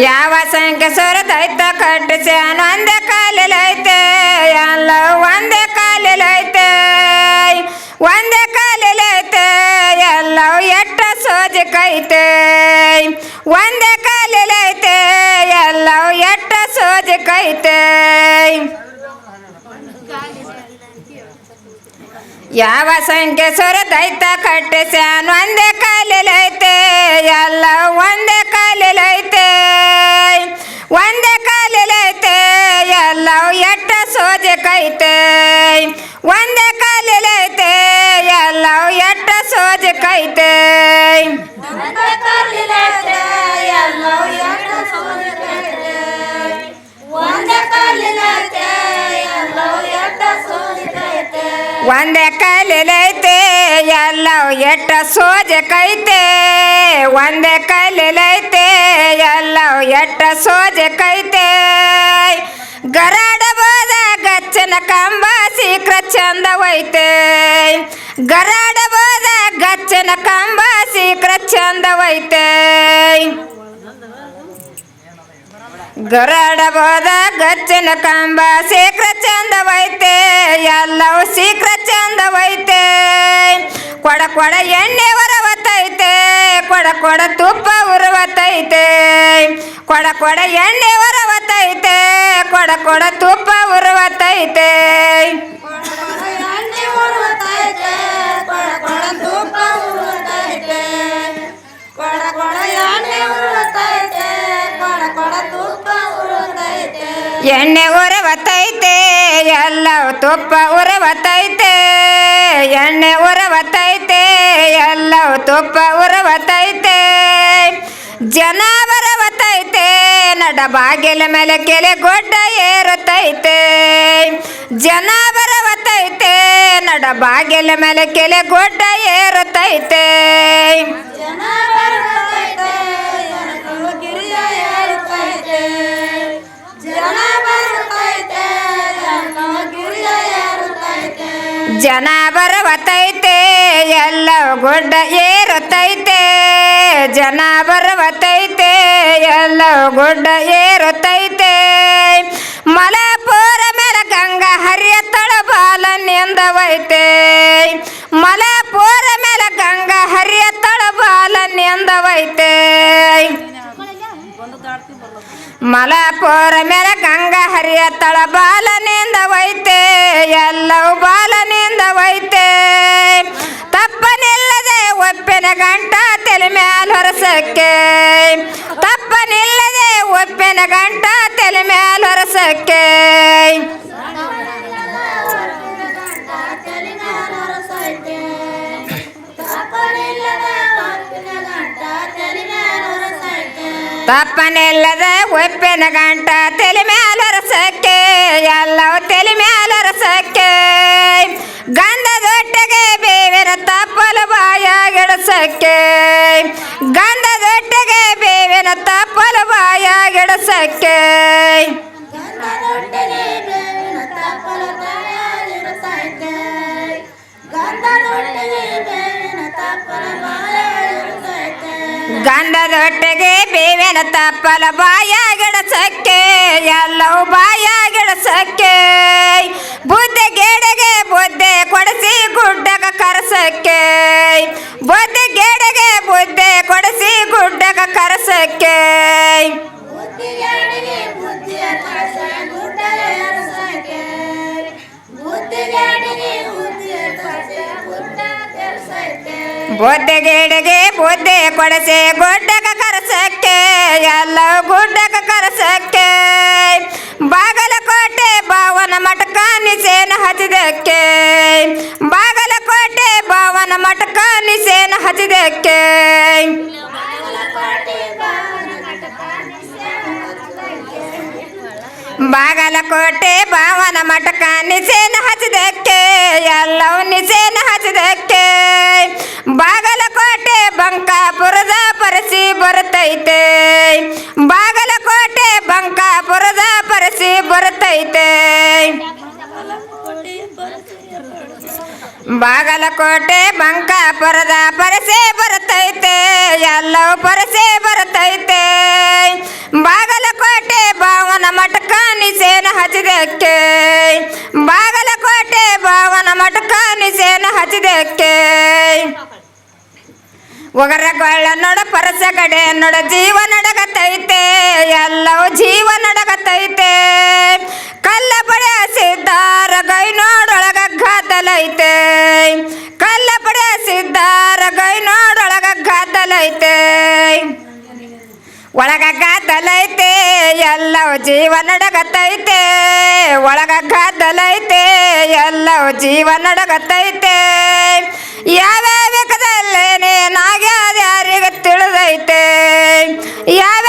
ಯಾವ ಸಂಖ್ಯೆ ಸೊರದೈತ ಕಟ್ಟಿಸ್ಯಾನ ಒಂದೇ ಕಾಲಿಲೈತೆ ಎಲ್ಲ ಒಂದೇ ಕಾಲಿಲೈತೆ. ಒಂದೇ ಕಾಲಿಲೈತೆ ಎಲ್ಲ ಎಟ್ಟ ಸೋಜಕೈತೆ. ಒಂದೇ ಕಾಲಿಲೈತೆ ಎಲ್ಲ ಎಟ್ಟ ಸೋಜಕೈತೆ. ಯಾವ ಸಂಖ್ಯೆ ಸೊರದೈತ ಕಟ್ಟಿಸ್ಯಾನ್ ಒಂದೇ ಕಾಲಿಲೈತೆ ಎಲ್ಲ ಒಂದೇ ಕಾಲಿಲೈತೆ. ಒಂದೇ ಒಂದೇ ಕಾಲಿಲೈತೆ, ಎಲ್ಲವೂ ಎಟ್ಟ ಸೋಜೆ ಕೈತೆ. ಒಂದೇ ಕಾಲಿಲೈತೆ, ಎಲ್ಲವೂ ಎಟ್ಟ ಸೋಜೆ ಕೈತೆ. ಗರಾಡಬೋದ ಗಚ್ಚನ ಕಂಬ ಸೀಕ್ರ ಚಂದವೈತೆ ಗರಾಡ ಬೋದ ಗಚ್ಚನ ಕಂಬ ಸೀಕ್ರ ಚಂದವೈತೆ ಗರಾಡ ಬೋದ ಗಚ್ಚನ ಕಂಬ ಶೀಘ್ರ ಕೊಡ ಕೊಡ ಎಣ್ಣೆ ಹೊರವತ್ತೈತೆ ಕೊಡ ಕೊಡ ತುಪ್ಪ ಉರುವತ್ತೈತೆ ಕೊಡ ಕೊಡ ಎಣ್ಣೆ ಹೊರವತ್ತೈತೆ ಕೊಡ ಕೊಡ ತುಪ್ಪ ಉರುವತ್ತೈತೆ ಎಣ್ಣೆ ಉರವತ್ತೈತೆ ಎಲ್ಲವೂ ತುಪ್ಪ ಉರವತ್ತೈತೆ ಎಣ್ಣೆ ಉರವತೈತೆ, ಎಲ್ಲವು ತುಪ್ಪ ಉರವತೈತೆ. ಜನ ಬರವತೈತೆ, ನಡ ಬಾಗಿಲ ಮೇಲೆ ಕೆಲೆ ಗೊಡ್ಡ ಏರುತ್ತೈತೆ ಜನ ಬರವತೈತೆ, ನಡ ಬಾಗಿಲ ಮೇಲೆ ಕೆಲೆ ಗೊಡ್ಡ ಏರುತ್ತೈತೆ ಜನ ಬರವತೈತೆ ಎಲ್ಲ ಗುಡ್ಡ ಏರುತ್ತೈತೆ. ಜನ ಬರವತೈತೆ ಎಲ್ಲ ಗುಡ್ಡ ಏರುತ್ತೈತೆ. ಮಲಪುರ ಮೇಲೆ ಗಂಗಾ ಹರಿಯ ತಳಬಾಲ ನಿಂದವೈತೆ ಮಲಪುರ ಮೇಲೆ ಗಂಗಾ ಹರಿಯ ತಳಬಾಲ ನಿಂದವೈತೆ ಮಲಪುರ ಮೇಲೆ ಗಂಗಾ ಹರಿಯ ಬಾಲ ವೈತೆ ಎಲ್ಲವೂ ಬಾಲನಿಂದ ವೈತೆ ತಪ್ಪನಿಲ್ಲದೆ ಒಪ್ಪಿನ ಗಂಟ ತಲೆ ಮ್ಯಾಲ ಹೊರಸಕ್ಕೆ. ತಪ್ಪನಿಲ್ಲದೆ ಒಪ್ಪಿನ ಗಂಟ ತಲೆ ಮ್ಯಾಲ ಹೊರಸಕ್ಕೆ. ತಪ್ಪನಿಲ್ಲದೆ ಒಪ್ಪಿನ ಗಂಟ ತಲೆ ಮ್ಯಾಲ ಹೊರಸಕ್ಕೆ. ಎಲ್ಲವೂ ತಲೆ ಮ್ಯಾಲ ಹೊರಸಕ್ಕೆ ಗಂಧದೊಟ್ಟಿಗೆ ಬೇವಿನ ತಪ್ಪಲು ಬಾಯಾಗಿಡಸಕ್ಕೆ ಗಂಧದೊಟ್ಟಿಗೆ ಬೇವಿನ ತಪ್ಪಲು ಬಾಯಾಗಿಡಸಕ್ಕೆ ಗಂಧದೊಟ್ಟಿಗೆ ಬೇವಿನ ತಪ್ಪಲ ಬಾಯಾಗಿಡಸಕ್ಕೆ ಎಲ್ಲವೂ ಬಾಯಾಗಿಡಸಕ್ಕೆ ಬುದ್ಧಿ ಗೇಡೆಗೆ ಬುದ್ಧಿ ಕೊಡಿಸಿ ಗುಡ್ಡಗ ಕರಸಕ್ಕೆ. ಬುದ್ಧಿ ಗೇಡೆಗೆ ಬುದ್ಧಿ ಕೊಡಿಸಿ ಗುಡ್ಡಗ ಕರಸಕ್ಕೆ. ಬುದ್ಧಿಗೇಡಿಗೆ ಬುದ್ಧಿ ಕೊಡಿಸಿ ಗುಡ್ಡಗ ಕರಸಕ್ಕೆ ಎಲ್ಲ ಗುಡ್ಡಗ ಕರಸಕ್ಕೆ. ಬಾಗಲಕೋಟೆ ಬಾವನ ಮಠಕ ನಿಸೇನ ಹಚ್ಚಿದಕ್ಕೆ ಬಾಗಲಕೋಟೆ ಬಾವನ ಮಠಕ ನಿಸೇನ ಹಚ್ಚಿದಕ್ಕೆ ಬಾಗಲಕೋಟೆ ಬಾವನ ಮಠಕ ನಿಸೇನ ಹಚ್ಚಿದಕ್ಕೆ ಎಲ್ಲವೂ ನಿಸೇನ ಹಚ್ಚಿದಕ್ಕೆ ಬಾಗಲಕೋಟೆ ಬಾಗಲಕೋಟೆ ಬಂಕ ಬಂಕಾಪುರದ ಪರಸೆ ಬರುತ್ತೈತೆ ಎಲ್ಲವೂ ಪರಸೆ ಬರುತ್ತೈತೆ ಬಾಗಲಕೋಟೆ ಭಾವನ ಮಟಕ ನಿಸೇನ ಹಚ್ಚಿದಕ್ಕೆ ಬಾಗಲಕೋಟೆ ಭಾವನ ಮಟಕ ನಿಸೇನ ಹಚ್ಚಿದಕ್ಕೆ ಒಗರಗೊಳ್ಳ ನೋಡ ಪರಸ ಕಡೆ ನೋಡ ಜೀವ ನಡಗತೈತೆ, ಎಲ್ಲವೂ ಜೀವ ನಡಗತೈತೆ. ಕಲ್ಲ ಬಳಿಯ ಸಿದ್ದಾರ ಗೈನೋ ಗಾದಲೈತೆ ಕಲ್ಲ ಪಡೆ ಸಿದ್ದಾರ ಗೈ ನೋಡೊಳಗ ಗಾದಲೈತೆ ಒಳಗ ಗಾದಲೈತೆ ಎಲ್ಲವೂ ಜೀವ ನಡಗತೈತೆ. ಒಳಗ ಗಾದಲೈತೆ ಎಲ್ಲವೂ ಜೀವ ನಡಗತೈತೆ. ಯಾವ ಬೇಕಾದಲ್ಲೇನೆ ನಾಗ್ಯಾದ ಯಾರಿಗೆ ತಿಳಿದೈತೆ. ಯಾವ